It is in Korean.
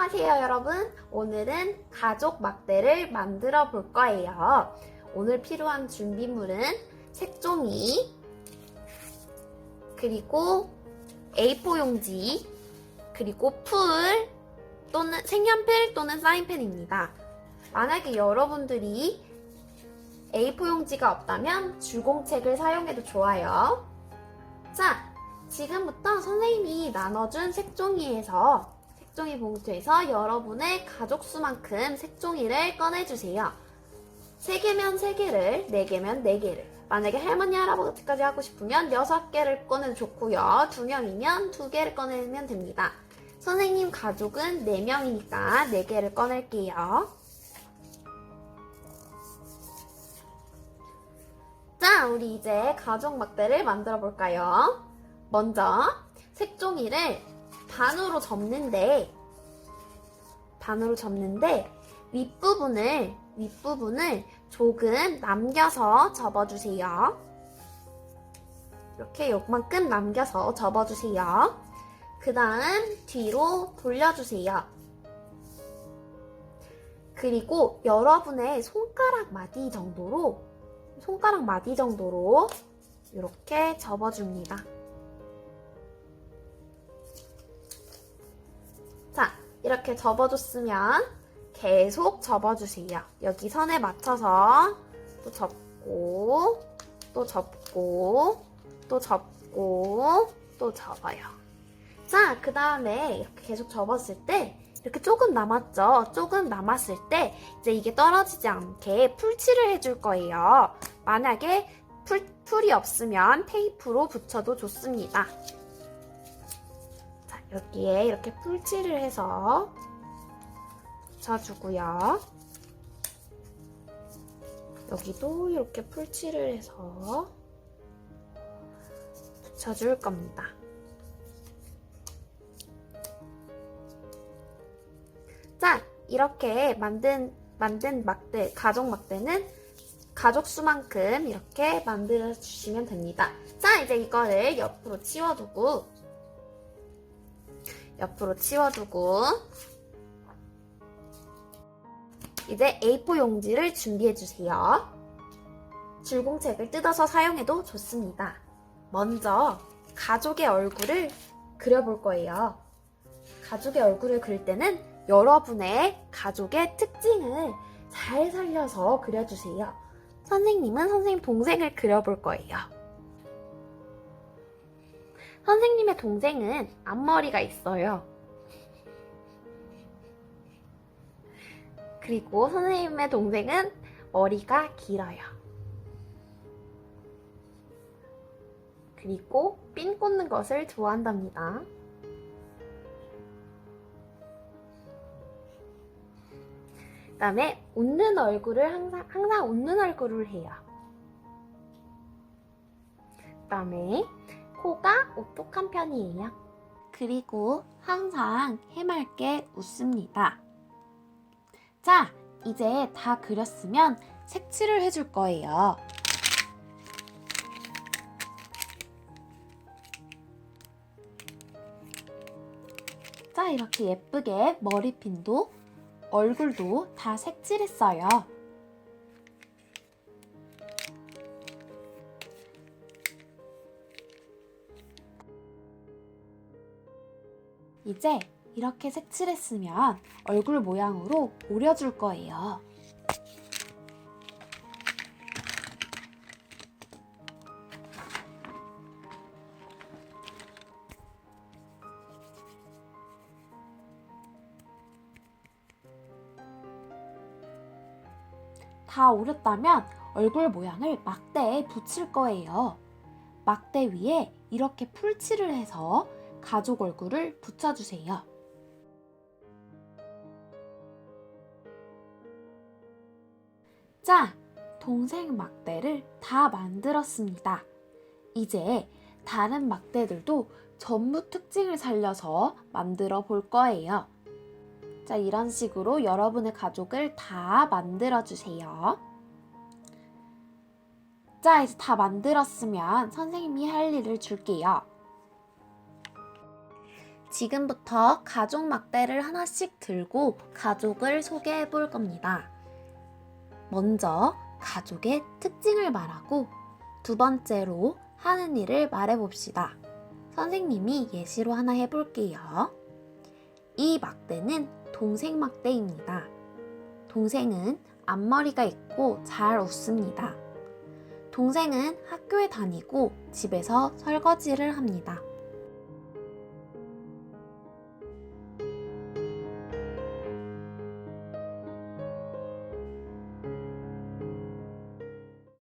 안녕하세요 여러분. 오늘은 가족 막대를 만들어 볼 거예요. 오늘 필요한 준비물은 색종이 그리고 A4 용지 그리고 풀 또는 색연필 또는 사인펜입니다. 만약에 여러분들이 A4 용지가 없다면 주공책을 사용해도 좋아요. 자 지금부터 선생님이 나눠준 색종이에서 색종이 봉투에서 여러분의 가족 수만큼 색종이를 꺼내주세요. 3개면 3개를, 4개면 4개를. 만약에 할머니, 할아버지까지 하고 싶으면 6개를 꺼내도 좋고요. 2명이면 2개를 꺼내면 됩니다. 선생님 가족은 4명이니까 4개를 꺼낼게요. 자, 우리 이제 가족 막대를 만들어 볼까요? 먼저 색종이를 반으로 접는데 반으로 접는데 윗부분을 윗부분을 조금 남겨서 접어주세요. 이렇게 요만큼 남겨서 접어주세요. 그 다음 뒤로 돌려주세요. 그리고 여러분의 손가락 마디 정도로 손가락 마디 정도로 이렇게 접어줍니다. 이렇게 접어줬으면 계속 접어주세요. 여기 선에 맞춰서 또 접고, 또 접고, 또 접고, 또 접어요. 자, 그 다음에 이렇게 계속 접었을 때, 이렇게 조금 남았죠? 조금 남았을 때, 이제 이게 떨어지지 않게 풀칠을 해줄 거예요. 만약에 풀, 풀이 없으면 테이프로 붙여도 좋습니다. 자, 여기에 이렇게 풀칠을 해서 붙여주고요. 여기도 이렇게 풀칠을 해서 붙여줄 겁니다. 자, 이렇게 만든, 만든 막대, 가족 막대는 가족 수만큼 이렇게 만들어 주시면 됩니다. 자, 이제 이거를 옆으로 치워두고, 옆으로 치워두고, 이제 A4 용지를 준비해 주세요. 줄공책을 뜯어서 사용해도 좋습니다. 먼저 가족의 얼굴을 그려볼 거예요. 가족의 얼굴을 그릴 때는 여러분의 가족의 특징을 잘 살려서 그려주세요. 선생님은 선생님 동생을 그려볼 거예요. 선생님의 동생은 앞머리가 있어요. 그리고 선생님의 동생은 머리가 길어요. 그리고 핀 꽂는 것을 좋아한답니다. 그 다음에 웃는 얼굴을 항상 항상 웃는 얼굴을 해요. 그 다음에 코가 오똑한 편이에요. 그리고 항상 해맑게 웃습니다. 자, 이제 다 그렸으면 색칠을 해줄 거예요. 자, 이렇게 예쁘게 머리핀도 얼굴도 다 색칠했어요. 이제 이렇게 색칠했으면 얼굴 모양으로 오려줄 거예요. 다 오렸다면 얼굴 모양을 막대에 붙일 거예요. 막대 위에 이렇게 풀칠을 해서 가족 얼굴을 붙여주세요. 자, 동생 막대를 다 만들었습니다. 이제 다른 막대들도 전부 특징을 살려서 만들어 볼 거예요. 자, 이런 식으로 여러분의 가족을 다 만들어 주세요. 자, 이제 다 만들었으면 선생님이 할 일을 줄게요. 지금부터 가족 막대를 하나씩 들고 가족을 소개해 볼 겁니다. 먼저 가족의 특징을 말하고 두 번째로 하는 일을 말해 봅시다. 선생님이 예시로 하나 해볼게요. 이 막대는 동생 막대입니다. 동생은 앞머리가 있고 잘 웃습니다. 동생은 학교에 다니고 집에서 설거지를 합니다.